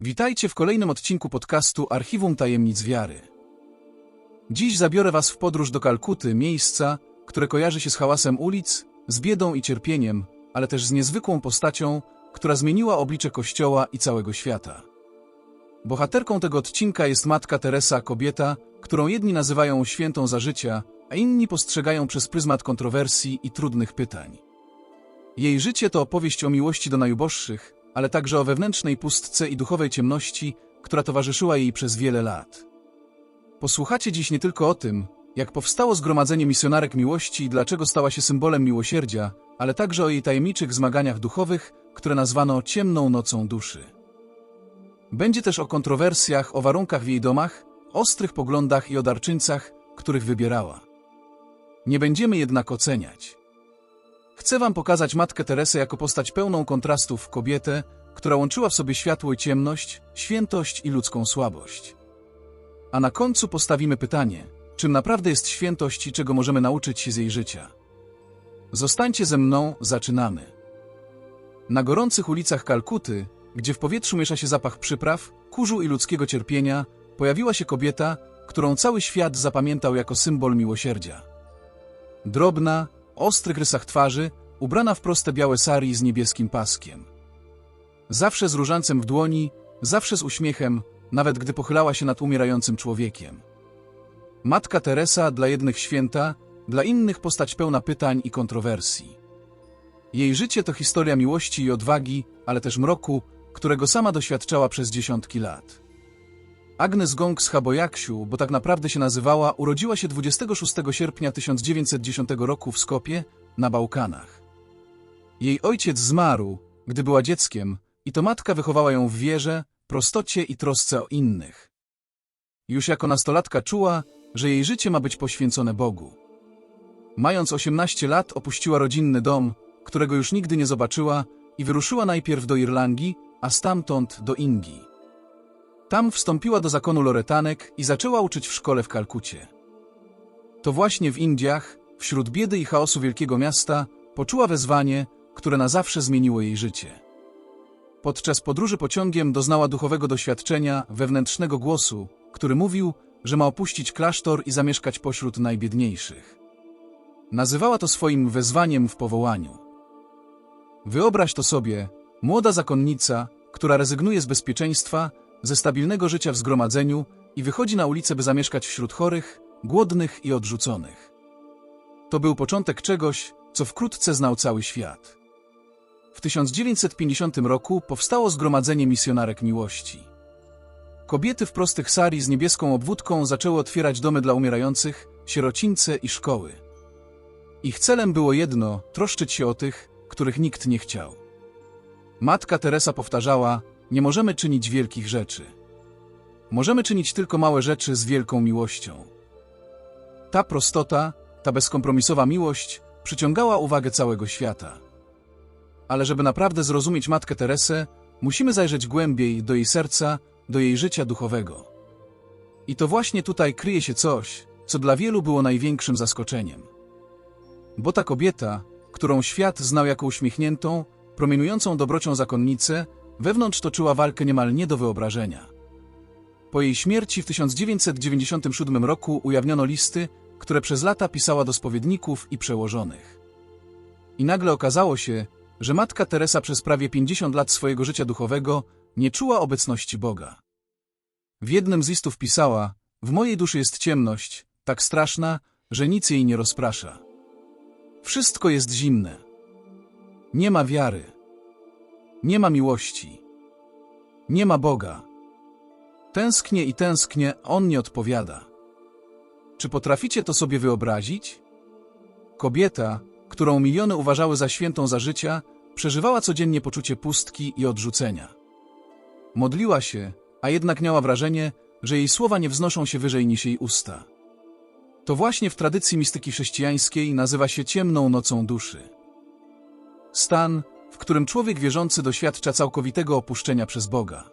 Witajcie w kolejnym odcinku podcastu Archiwum Tajemnic Wiary. Dziś zabiorę Was w podróż do Kalkuty, miejsca, które kojarzy się z hałasem ulic, z biedą i cierpieniem, ale też z niezwykłą postacią, która zmieniła oblicze Kościoła i całego świata. Bohaterką tego odcinka jest matka Teresa, kobieta, którą jedni nazywają świętą za życia, a inni postrzegają przez pryzmat kontrowersji i trudnych pytań. Jej życie to opowieść o miłości do najuboższych, ale także o wewnętrznej pustce i duchowej ciemności, która towarzyszyła jej przez wiele lat. Posłuchacie dziś nie tylko o tym, jak powstało Zgromadzenie Misjonarek Miłości i dlaczego stała się symbolem miłosierdzia, ale także o jej tajemniczych zmaganiach duchowych, które nazwano ciemną nocą duszy. Będzie też o kontrowersjach, o warunkach w jej domach, ostrych poglądach i o darczyńcach, których wybierała. Nie będziemy jednak oceniać. Chcę wam pokazać Matkę Teresę jako postać pełną kontrastów, kobietę, która łączyła w sobie światło i ciemność, świętość i ludzką słabość. A na końcu postawimy pytanie, czym naprawdę jest świętość i czego możemy nauczyć się z jej życia. Zostańcie ze mną, zaczynamy. Na gorących ulicach Kalkuty, gdzie w powietrzu miesza się zapach przypraw, kurzu i ludzkiego cierpienia, pojawiła się kobieta, którą cały świat zapamiętał jako symbol miłosierdzia. Drobna, ostrych rysach twarzy, ubrana w proste białe sari z niebieskim paskiem. Zawsze z różancem w dłoni, zawsze z uśmiechem, nawet gdy pochylała się nad umierającym człowiekiem. Matka Teresa dla jednych święta, dla innych postać pełna pytań i kontrowersji. Jej życie to historia miłości i odwagi, ale też mroku, którego sama doświadczała przez dziesiątki lat. Agnes Gong z Habojaksiu, bo tak naprawdę się nazywała, urodziła się 26 sierpnia 1910 roku w Skopie, na Bałkanach. Jej ojciec zmarł, gdy była dzieckiem, i to matka wychowała ją w wierze, prostocie i trosce o innych. Już jako nastolatka czuła, że jej życie ma być poświęcone Bogu. Mając 18 lat opuściła rodzinny dom, którego już nigdy nie zobaczyła i wyruszyła najpierw do Irlandii, a stamtąd do Indii. Tam wstąpiła do zakonu Loretanek i zaczęła uczyć w szkole w Kalkucie. To właśnie w Indiach, wśród biedy i chaosu wielkiego miasta, poczuła wezwanie, które na zawsze zmieniło jej życie. Podczas podróży pociągiem doznała duchowego doświadczenia, wewnętrznego głosu, który mówił, że ma opuścić klasztor i zamieszkać pośród najbiedniejszych. Nazywała to swoim wezwaniem w powołaniu. Wyobraź to sobie, młoda zakonnica, która rezygnuje z bezpieczeństwa, ze stabilnego życia w zgromadzeniu i wychodzi na ulicę, by zamieszkać wśród chorych, głodnych i odrzuconych. To był początek czegoś, co wkrótce znał cały świat. W 1950 roku powstało Zgromadzenie Misjonarek Miłości. Kobiety w prostych sari z niebieską obwódką zaczęły otwierać domy dla umierających, sierocińce i szkoły. Ich celem było jedno – troszczyć się o tych, których nikt nie chciał. Matka Teresa powtarzała, nie możemy czynić wielkich rzeczy. Możemy czynić tylko małe rzeczy z wielką miłością. Ta prostota, ta bezkompromisowa miłość przyciągała uwagę całego świata. Ale żeby naprawdę zrozumieć Matkę Teresę, musimy zajrzeć głębiej do jej serca, do jej życia duchowego. I to właśnie tutaj kryje się coś, co dla wielu było największym zaskoczeniem. Bo ta kobieta, którą świat znał jako uśmiechniętą, promienującą dobrocią zakonnicę, wewnątrz toczyła walkę niemal nie do wyobrażenia. Po jej śmierci w 1997 roku ujawniono listy, które przez lata pisała do spowiedników i przełożonych. I nagle okazało się, że matka Teresa przez prawie 50 lat swojego życia duchowego nie czuła obecności Boga. W jednym z listów pisała: W mojej duszy jest ciemność, tak straszna, że nic jej nie rozprasza. Wszystko jest zimne. Nie ma wiary. Nie ma miłości. Nie ma Boga. Tęsknię i tęsknię, On nie odpowiada. Czy potraficie to sobie wyobrazić? Kobieta, którą miliony uważały za świętą za życia, przeżywała codziennie poczucie pustki i odrzucenia. Modliła się, a jednak miała wrażenie, że jej słowa nie wznoszą się wyżej niż jej usta. To właśnie w tradycji mistyki chrześcijańskiej nazywa się ciemną nocą duszy. Stan, w którym człowiek wierzący doświadcza całkowitego opuszczenia przez Boga.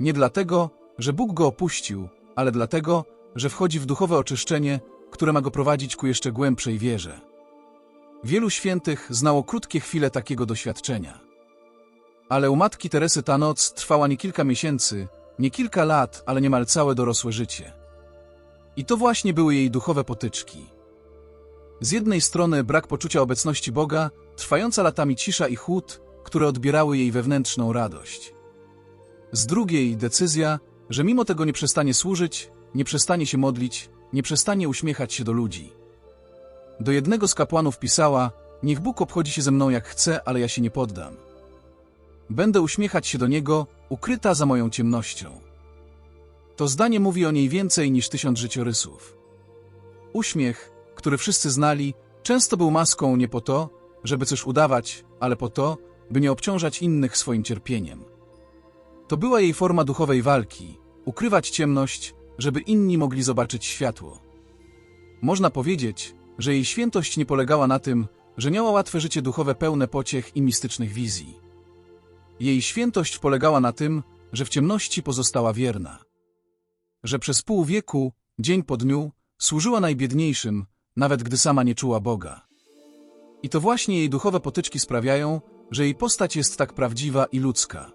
Nie dlatego, że Bóg go opuścił, ale dlatego, że wchodzi w duchowe oczyszczenie, które ma go prowadzić ku jeszcze głębszej wierze. Wielu świętych znało krótkie chwile takiego doświadczenia. Ale u matki Teresy ta noc trwała nie kilka miesięcy, nie kilka lat, ale niemal całe dorosłe życie. I to właśnie były jej duchowe potyczki. Z jednej strony brak poczucia obecności Boga, trwająca latami cisza i chłód, które odbierały jej wewnętrzną radość. Z drugiej decyzja, że mimo tego nie przestanie służyć, nie przestanie się modlić, nie przestanie uśmiechać się do ludzi. Do jednego z kapłanów pisała: Niech Bóg obchodzi się ze mną jak chce, ale ja się nie poddam. Będę uśmiechać się do niego, ukryta za moją ciemnością. To zdanie mówi o niej więcej niż tysiąc życiorysów. Uśmiech, który wszyscy znali, często był maską nie po to, żeby coś udawać, ale po to, by nie obciążać innych swoim cierpieniem. To była jej forma duchowej walki ukrywać ciemność, żeby inni mogli zobaczyć światło. Można powiedzieć, że jej świętość nie polegała na tym, że miała łatwe życie duchowe pełne pociech i mistycznych wizji. Jej świętość polegała na tym, że w ciemności pozostała wierna. Że przez pół wieku, dzień po dniu, służyła najbiedniejszym, nawet gdy sama nie czuła Boga. I to właśnie jej duchowe potyczki sprawiają, że jej postać jest tak prawdziwa i ludzka.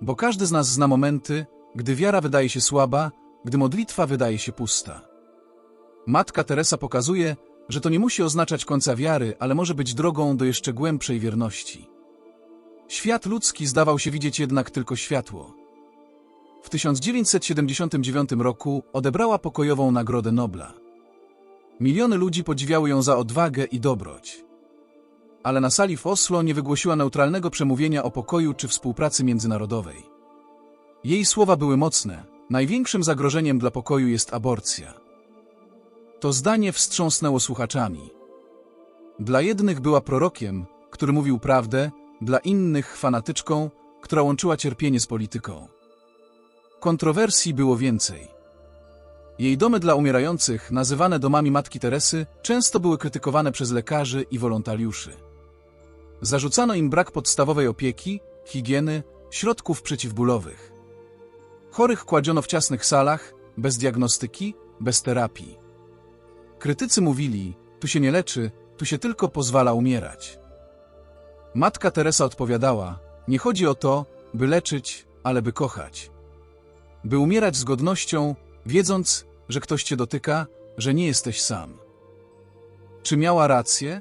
Bo każdy z nas zna momenty, gdy wiara wydaje się słaba, gdy modlitwa wydaje się pusta. Matka Teresa pokazuje, że to nie musi oznaczać końca wiary, ale może być drogą do jeszcze głębszej wierności. Świat ludzki zdawał się widzieć jednak tylko światło. W 1979 roku odebrała pokojową Nagrodę Nobla. Miliony ludzi podziwiały ją za odwagę i dobroć. Ale na sali w Oslo nie wygłosiła neutralnego przemówienia o pokoju czy współpracy międzynarodowej. Jej słowa były mocne. Największym zagrożeniem dla pokoju jest aborcja. To zdanie wstrząsnęło słuchaczami. Dla jednych była prorokiem, który mówił prawdę, dla innych fanatyczką, która łączyła cierpienie z polityką. Kontrowersji było więcej. Jej domy dla umierających, nazywane domami Matki Teresy, często były krytykowane przez lekarzy i wolontariuszy. Zarzucano im brak podstawowej opieki, higieny, środków przeciwbólowych. Chorych kładziono w ciasnych salach, bez diagnostyki, bez terapii. Krytycy mówili, tu się nie leczy, tu się tylko pozwala umierać. Matka Teresa odpowiadała, nie chodzi o to, by leczyć, ale by kochać. By umierać z godnością, wiedząc, że ktoś cię dotyka, że nie jesteś sam. Czy miała rację?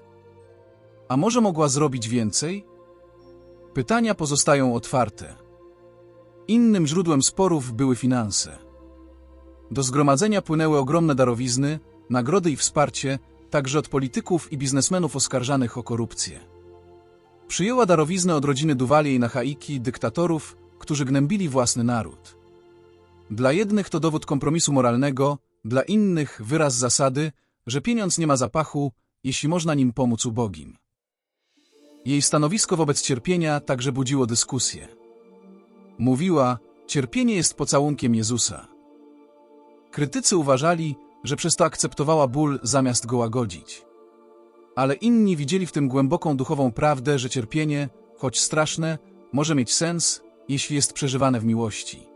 A może mogła zrobić więcej? Pytania pozostają otwarte. Innym źródłem sporów były finanse. Do zgromadzenia płynęły ogromne darowizny, nagrody i wsparcie, także od polityków i biznesmenów oskarżanych o korupcję. Przyjęła darowiznę od rodziny Duwaliej na Haiki, dyktatorów, którzy gnębili własny naród. Dla jednych to dowód kompromisu moralnego, dla innych wyraz zasady, że pieniądz nie ma zapachu, jeśli można nim pomóc ubogim. Jej stanowisko wobec cierpienia także budziło dyskusję. Mówiła, cierpienie jest pocałunkiem Jezusa. Krytycy uważali, że przez to akceptowała ból zamiast go łagodzić. Ale inni widzieli w tym głęboką duchową prawdę, że cierpienie, choć straszne, może mieć sens, jeśli jest przeżywane w miłości.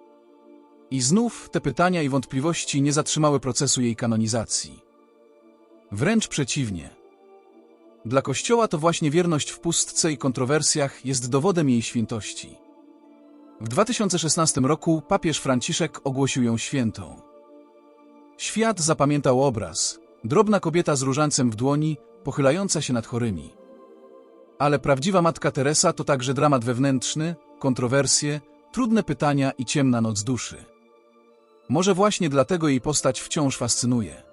I znów te pytania i wątpliwości nie zatrzymały procesu jej kanonizacji. Wręcz przeciwnie. Dla Kościoła to właśnie wierność w pustce i kontrowersjach jest dowodem jej świętości. W 2016 roku papież Franciszek ogłosił ją świętą. Świat zapamiętał obraz. Drobna kobieta z różancem w dłoni, pochylająca się nad chorymi. Ale prawdziwa Matka Teresa to także dramat wewnętrzny, kontrowersje, trudne pytania i ciemna noc duszy. Może właśnie dlatego jej postać wciąż fascynuje.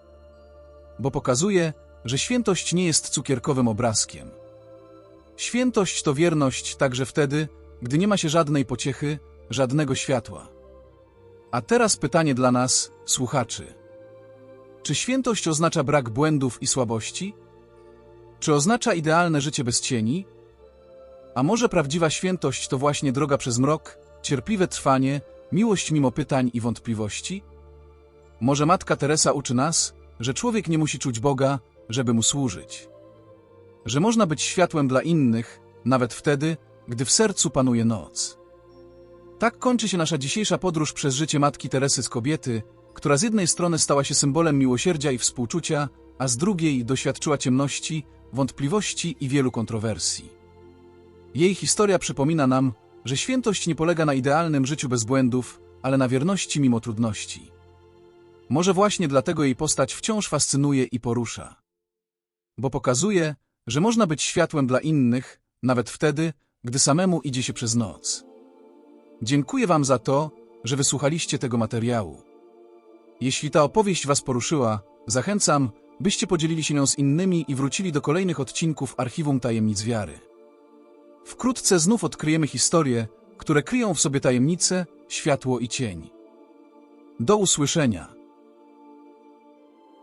Bo pokazuje, że świętość nie jest cukierkowym obrazkiem. Świętość to wierność także wtedy, gdy nie ma się żadnej pociechy, żadnego światła. A teraz pytanie dla nas, słuchaczy. Czy świętość oznacza brak błędów i słabości? Czy oznacza idealne życie bez cieni? A może prawdziwa świętość to właśnie droga przez mrok, cierpliwe trwanie, miłość mimo pytań i wątpliwości? Może Matka Teresa uczy nas, że człowiek nie musi czuć Boga, żeby mu służyć. Że można być światłem dla innych, nawet wtedy, gdy w sercu panuje noc. Tak kończy się nasza dzisiejsza podróż przez życie Matki Teresy z kobiety, która z jednej strony stała się symbolem miłosierdzia i współczucia, a z drugiej doświadczyła ciemności, wątpliwości i wielu kontrowersji. Jej historia przypomina nam, że świętość nie polega na idealnym życiu bez błędów, ale na wierności mimo trudności. Może właśnie dlatego jej postać wciąż fascynuje i porusza. Bo pokazuje, że można być światłem dla innych, nawet wtedy, gdy samemu idzie się przez noc. Dziękuję Wam za to, że wysłuchaliście tego materiału. Jeśli ta opowieść Was poruszyła, zachęcam, byście podzielili się nią z innymi i wrócili do kolejnych odcinków Archiwum Tajemnic Wiary. Wkrótce znów odkryjemy historie, które kryją w sobie tajemnice, światło i cień. Do usłyszenia.